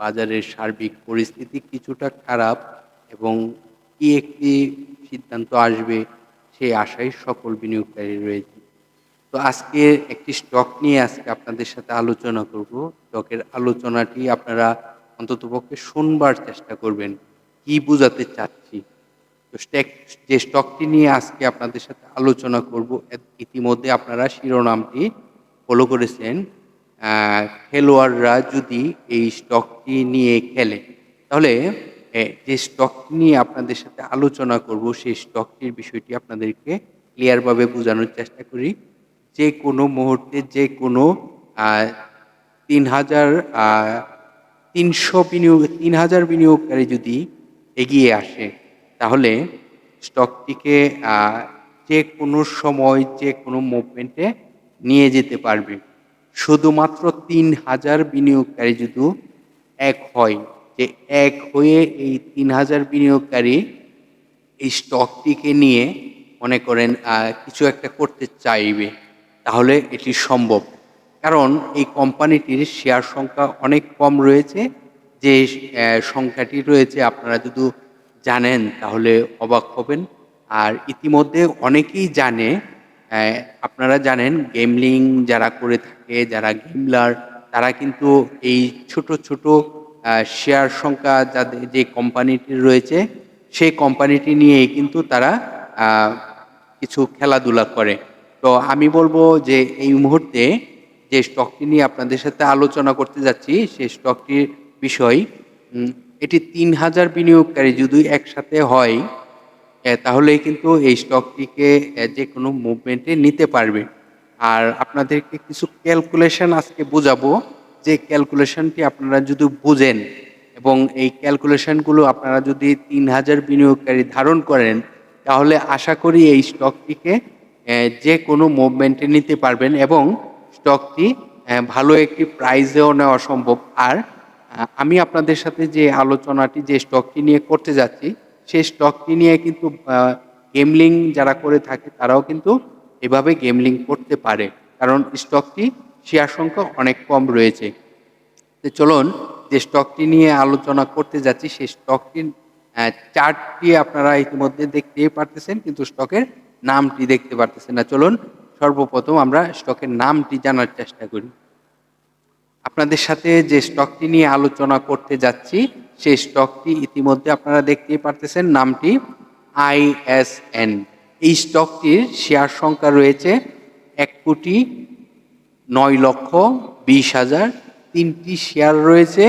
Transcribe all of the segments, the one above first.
বাজারের সার্বিক পরিস্থিতি কিছুটা খারাপ এবং কি একটি সিদ্ধান্ত আসবে সেই আশায় সকল বিনিয়োগকারী রয়েছে। তো আজকে একটি স্টক নিয়ে আজকে আপনাদের সাথে আলোচনা করব। স্টকের আলোচনাটি আপনারা অন্ততপক্ষে শুনবার চেষ্টা করবেন, কি বোঝাতে চাচ্ছি। তো স্টেক যে স্টকটি নিয়ে আজকে আপনাদের সাথে আলোচনা করব ইতিমধ্যে আপনারা শিরোনামটি ফলো করেছেন। খেলোয়াড়রা যদি এই স্টকটি নিয়ে খেলে, তাহলে যে স্টক নিয়ে আপনাদের সাথে আলোচনা করব, সেই স্টকটির বিষয়টি আপনাদেরকে ক্লিয়ারভাবে বোঝানোর চেষ্টা করি। যে কোনো মুহূর্তে, যে কোনো তিন হাজার তিনশো বিনিয়োগ, তিন হাজার বিনিয়োগকারী যদি এগিয়ে আসে, তাহলে স্টকটিকে যে কোনো সময়, যে কোনো মুভমেন্টে নিয়ে যেতে পারবে। শুধুমাত্র তিন হাজার বিনিয়োগকারী যদি এক হয়, যে এক হয়ে এই তিন হাজার বিনিয়োগকারী এই স্টকটিকে নিয়ে মনে করেন কিছু একটা করতে চাইবে, তাহলে এটি সম্ভব। কারণ এই কোম্পানিটির শেয়ার সংখ্যা অনেক কম রয়েছে, যে সংখ্যাটি রয়েছে আপনারা যদি জানেন, তাহলে অবাক হবেন। আর ইতিমধ্যে অনেকেই জানে আপনারা জানেন গেমলিং যারা করে থাকে যারা গিমলার তারা কিন্তু এই ছোট ছোট শেয়ার সংখ্যা যাদের যে কোম্পানিটির রয়েছে, সেই কোম্পানিটি নিয়েই কিন্তু তারা কিছু খেলাধুলা করে। তো আমি বলব যে এই মুহূর্তে যে স্টকটি নিয়ে আপনাদের সাথে আলোচনা করতে যাচ্ছি, সেই স্টকটির বিষয় এটি তিন হাজার বিনিয়োগকারী যদি একসাথে হয় তাহলে কিন্তু এই স্টকটিকে যে কোনো মুভমেন্টে নিতে পারবে। আর আপনাদেরকে কিছু ক্যালকুলেশন আজকে বোঝাবো। যে ক্যালকুলেশনটি আপনারা যদি বুঝেন এবং এই ক্যালকুলেশনগুলো আপনারা যদি তিন হাজার বিনিয়োগকারী ধারণ করেন, তাহলে আশা করি এই স্টকটিকে যে কোনো মুভমেন্টে নিতে পারবেন এবং স্টকটি ভালো একটি প্রাইজেও নেওয়া সম্ভব। আর আমি আপনাদের সাথে যে আলোচনাটি, যে স্টকটি নিয়ে করতে যাচ্ছি, সেই স্টকটি নিয়ে কিন্তু গেমলিং যারা করে থাকে, তারাও কিন্তু এভাবে গেমলিং করতে পারে কারণ স্টকটি শেয়ার সংখ্যা অনেক কম রয়েছে। তো চলুন যে স্টকটি নিয়ে আলোচনা করতে যাচ্ছি সেই স্টকটির আহ, চার্টটি আপনারা ইতিমধ্যে দেখতেই পারতেছেন কিন্তু স্টকের নামটি দেখতে পারতেছেন না। চলুন সর্বপ্রথম আমরা স্টকের নামটি জানার চেষ্টা করি। আপনাদের সাথে যে স্টকটি নিয়ে আলোচনা করতে যাচ্ছি সেই স্টকটি ইতিমধ্যে আপনারা দেখতেই পারতেছেন নামটি আইএসএন এই স্টকটির শেয়ার সংখ্যা রয়েছে এক কোটি নয় লক্ষ বিশ হাজার তিনটি শেয়ার রয়েছে।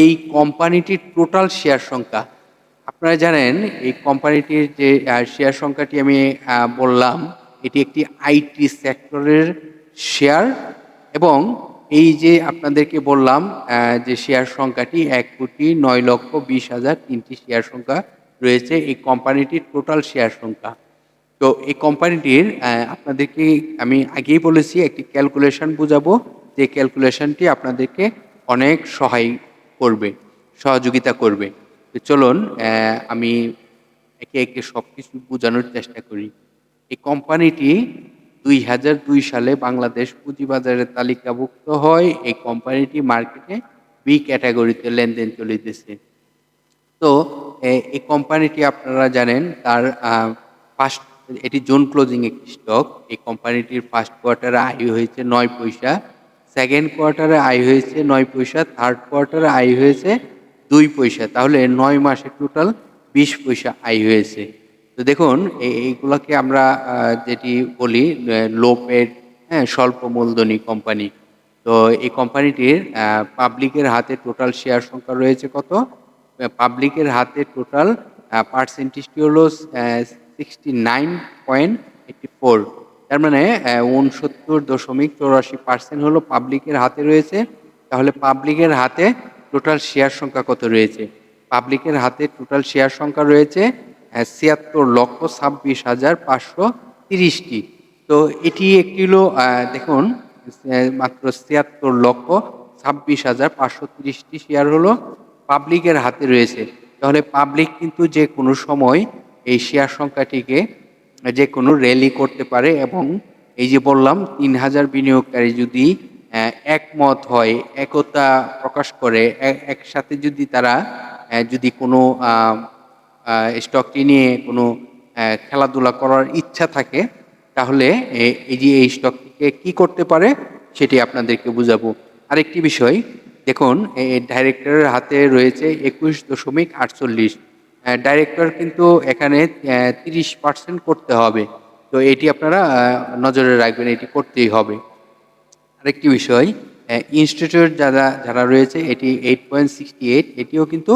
এই কোম্পানিটির টোটাল শেয়ার সংখ্যা, আপনারা জানেন, এই কোম্পানিটির যে শেয়ার সংখ্যাটি আমি বললাম, এটি একটি আইটি সেক্টরের শেয়ার এবং এই যে আপনাদেরকে বললাম যে শেয়ার সংখ্যাটি এক কোটি নয় লক্ষ বিশ হাজার তিনটি শেয়ার সংখ্যা রয়েছে, এই কোম্পানিটির টোটাল শেয়ার সংখ্যা। তো এই কোম্পানিটির আপনাদেরকে আমি আগেই বলেছি, একটি ক্যালকুলেশন বোঝাবো। যে ক্যালকুলেশনটি আপনাদেরকে অনেক সহায় করবে, সহযোগিতা করবে। তো চলুন আমি একে একে সব কিছু বোঝানোর চেষ্টা করি। এই কোম্পানিটি দুই হাজার দুই সালে বাংলাদেশ পুঁজিবাজারে তালিকাভুক্ত হয়। এই কোম্পানিটি মার্কেটে বি ক্যাটাগরিতে লেনদেন চলিতেছে। তো এই কোম্পানিটি আপনারা জানেন, তার ফার্স্ট এটি জোন ক্লোজিং একটি স্টক। এই কোম্পানিটির ফার্স্ট কোয়ার্টারে আয় হয়েছে নয় পয়সা, সেকেন্ড কোয়ার্টারে আয় হয়েছে নয় পয়সা, থার্ড কোয়ার্টারে আয় হয়েছে দুই পয়সা। তাহলে নয় মাসে টোটাল বিশ পয়সা আয় হয়েছে। তো দেখুন এই- এইগুলোকে আমরা যেটি বলি লো পেড হ্যাঁ স্বল্প মূলধনী কোম্পানি। তো এই কোম্পানিটির পাবলিকের হাতে টোটাল শেয়ার সংখ্যা রয়েছে কত? পাবলিকের হাতে টোটাল পার্সেন্টেজটি হলো? সিক্সটি নাইন পয়েন্ট ফোর তার মানে উনসত্তর দশমিক চৌরাশি পার্সেন্ট হলো পাবলিকের হাতে রয়েছে। তাহলে পাবলিকের হাতে টোটাল শেয়ার সংখ্যা কত রয়েছে? পাবলিকের হাতে টোটাল শেয়ার সংখ্যা রয়েছে ছিয়াত্তর লক্ষ ছাব্বিশ হাজার পাঁচশো তিরিশটি। তো এটি একটি হলো দেখুন মাত্র ছিয়াত্তর লক্ষ ছাব্বিশ হাজার পাঁচশো তিরিশটি শেয়ার হলো পাবলিকের হাতে রয়েছে। তাহলে পাবলিক কিন্তু যে কোনো সময় এই শেয়ার সংখ্যাটিকে যে কোনো র্যালি করতে পারে এবং এই যে বললাম, তিন হাজার বিনিয়োগকারী যদি একমত হয়, একতা প্রকাশ করে একসাথে যদি তারা যদি কোনো স্টকটি নিয়ে কোনো খেলাধুলা করার ইচ্ছা থাকে, তাহলে এই যে এই স্টকটিকে কি করতে পারে, সেটি আপনাদেরকে বুঝাবো। আরেকটি বিষয়, দেখুন ডাইরেক্টরের হাতে রয়েছে একুশ দশমিক আটচল্লিশ। ডাইরেক্টর কিন্তু এখানে তিরিশ পার্সেন্ট করতে হবে। তো এটি আপনারা নজরে রাখবেন, এটি করতেই হবে। আরেকটি বিষয় ইনস্টিটিউট যারা যারা রয়েছে, এটি এইট পয়েন্ট সিক্সটি এইট এটিও কিন্তু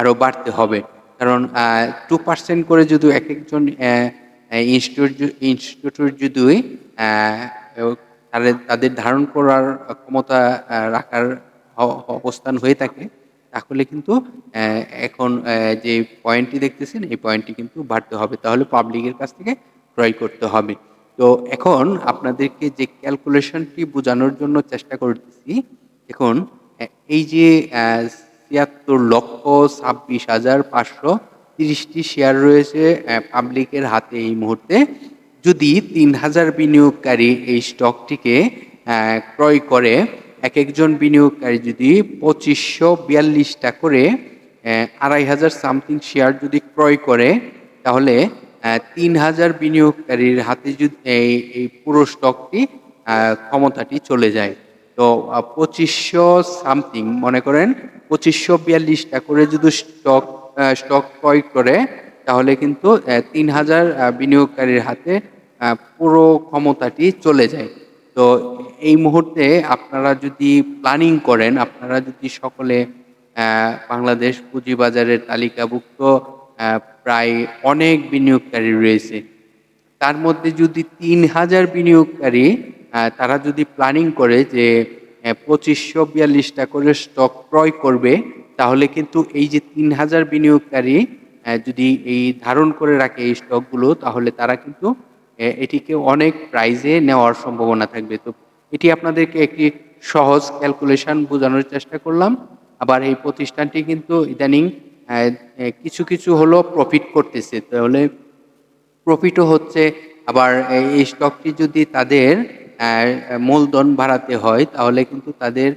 আরও বাড়তে হবে। কারণ টু পার্সেন্ট করে যদি এক একজন ইনস্টিটিউট ইনস্টিটিউট যদি তাদের ধারণ করার ক্ষমতা রাখার অবস্থান হয়ে থাকে তাহলে কিন্তু এখন যে পয়েন্টটি দেখতেছেন, এই পয়েন্টটি কিন্তু বাড়তে হবে। তাহলে পাবলিকের কাছ থেকে ক্রয় করতে হবে। তো এখন আপনাদেরকে যে ক্যালকুলেশনটি বোঝানোর জন্য চেষ্টা করতেছি এখন এই যে ছিয়াত্তর লক্ষ ছাব্বিশ হাজার পাঁচশো তিরিশটি শেয়ার রয়েছে পাবলিকের হাতে এই মুহূর্তে। যদি তিন হাজার বিনিয়োগকারী এই স্টকটিকে ক্রয় করে এক একজন বিনিয়োগকারী যদি পঁচিশশো বিয়াল্লিশটা করে আড়াই হাজার সামথিং শেয়ার যদি ক্রয় করে, তাহলে তিন হাজার বিনিয়োগকারীর হাতে যদি, এই এই পুরো স্টকটি ক্ষমতাটি চলে যায়। তো পঁচিশশো সামথিং, মনে করেন পঁচিশশো বিয়াল্লিশটা করে যদি স্টক স্টক ক্রয় করে, তাহলে কিন্তু তিন হাজার বিনিয়োগকারীর হাতে পুরো ক্ষমতাটি চলে যায়। তো এই মুহূর্তে আপনারা যদি প্ল্যানিং করেন, আপনারা যদি সকলে বাংলাদেশ পুঁজিবাজারের তালিকাভুক্ত প্রায় অনেক বিনিয়োগকারী রয়েছে, তার মধ্যে যদি তিন হাজার বিনিয়োগকারী তারা যদি প্ল্যানিং করে যে পঁচিশশো বিয়াল্লিশটা করে স্টক ক্রয় করবে, তাহলে কিন্তু এই যে তিন হাজার বিনিয়োগকারী যদি এই ধারণ করে রাখে এই স্টকগুলো তাহলে তারা কিন্তু এটিকে অনেক প্রাইজে নেওয়ার সম্ভাবনা থাকবে। তো এটি আপনাদেরকে একটি সহজ ক্যালকুলেশন বোঝানোর চেষ্টা করলাম। আবার এই প্রতিষ্ঠানটি কিন্তু ইদানিং কিছু কিছু হলো প্রফিট করতেছে। তাহলে প্রফিটও হচ্ছে, আবার এই- স্টকটি যদি তাদের মূলধন বাড়াতে হয়, তাহলে কিন্তু তাদের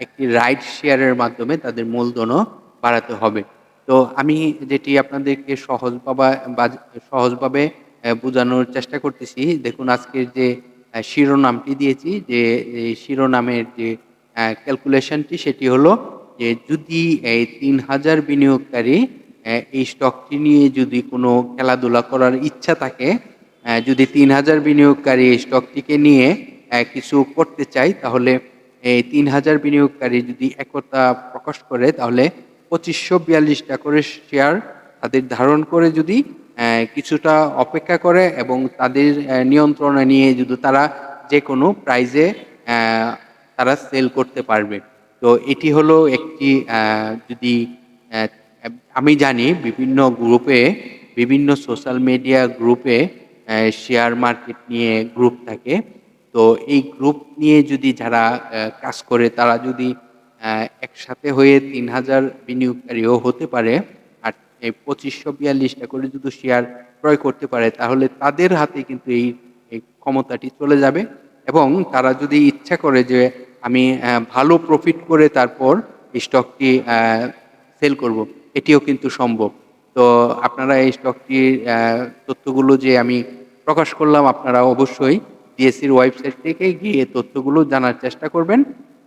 একটি রাইট শেয়ারের মাধ্যমে তাদের মূলধনও বাড়াতে হবে। তো আমি যেটি আপনাদেরকে সহজ বাবা সহজভাবে বোঝানোর চেষ্টা করতেছি, দেখুন আজকের যে শিরোনামটি দিয়েছি যে এই শিরোনামের যে ক্যালকুলেশনটি সেটি হলো যে, যদি এই তিন হাজার বিনিয়োগকারী এই স্টকটি নিয়ে যদি কোনো খেলাধুলা করার ইচ্ছা থাকে যদি তিন হাজার বিনিয়োগকারী এই স্টকটিকে নিয়ে কিছু করতে চাই তাহলে এই তিন হাজার বিনিয়োগকারী যদি একতা প্রকাশ করে, তাহলে পঁচিশশো বিয়াল্লিশটা করে শেয়ার তাদের ধারণ করে যদি কিছুটা অপেক্ষা করে এবং তাদের নিয়ন্ত্রণে নিয়ে যদি তারা যে কোনো প্রাইজে তারা সেল করতে পারবে। তো এটি হলো একটি যদি আমি জানি বিভিন্ন গ্রুপে বিভিন্ন সোশ্যাল মিডিয়া গ্রুপে শেয়ার মার্কেট নিয়ে গ্রুপ থাকে। তো এই গ্রুপ নিয়ে যদি যারা কাজ করে, তারা যদি একসাথে হয়ে তিন হাজার বিনিয়োগকারীও হতে পারে এই পঁচিশশো বিয়াল্লিশটা করে যদি শেয়ার ক্রয় করতে পারে, তাহলে তাদের হাতে কিন্তু এই ক্ষমতাটি চলে যাবে। এবং তারা যদি ইচ্ছা করে যে আমি ভালো প্রফিট করে তারপর স্টকটি সেল করব, এটিও কিন্তু সম্ভব। তো আপনারা এই স্টকটির তথ্যগুলো যে আমি প্রকাশ করলাম, আপনারা অবশ্যই ডিএসসির ওয়েবসাইট থেকে গিয়ে তথ্যগুলো জানার চেষ্টা করবেন।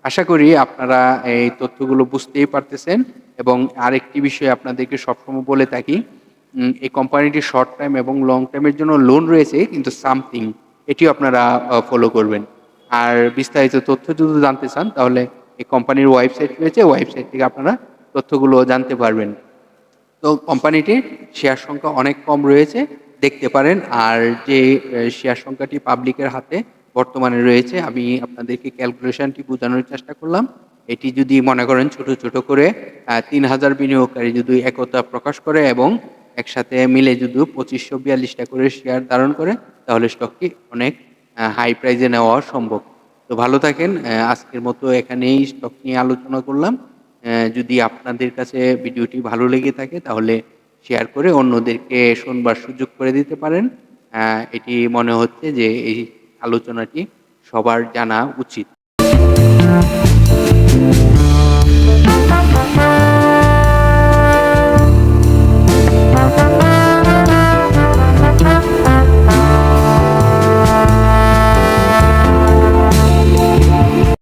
আশা করি আপনারা এই তথ্যগুলো বুঝতেই পারতেছেন। এবং আরেকটি বিষয় আপনাদেরকে সবসময় বলে থাকি এই কোম্পানিটি শর্ট টাইম এবং লং টাইমের জন্য লোন রয়েছে, কিন্তু সামথিং এটিও আপনারা ফলো করবেন। আর বিস্তারিত তথ্য যদি জানতে চান, তাহলে এই কোম্পানির ওয়েবসাইট রয়েছে ওয়েবসাইট থেকে আপনারা তথ্যগুলো জানতে পারবেন। তো কোম্পানিটির শেয়ার সংখ্যা অনেক কম রয়েছে, দেখতে পারেন। আর যে শেয়ার সংখ্যাটি পাবলিকের হাতে বর্তমানে রয়েছে, আমি আপনাদেরকে ক্যালকুলেশনটি বোঝানোর চেষ্টা করলাম। এটি যদি মনে করেন ছোট ছোট করে তিন হাজার বিনিয়োগকারী যদি একতা প্রকাশ করে এবং একসাথে মিলে যদি পঁচিশশো বিয়াল্লিশটা করে শেয়ার ধারণ করে, তাহলে স্টকটি অনেক হাই প্রাইজে নেওয়া সম্ভব। তো ভালো থাকেন আজকের মতো এখানেই স্টক নিয়ে আলোচনা করলাম। যদি আপনাদের কাছে ভিডিওটি ভালো লেগে থাকে, তাহলে শেয়ার করে অন্যদেরকে শোনবার সুযোগ করে দিতে পারেন। এটি মনে হচ্ছে যে এই আলোচনাটি সবার জানা উচিত।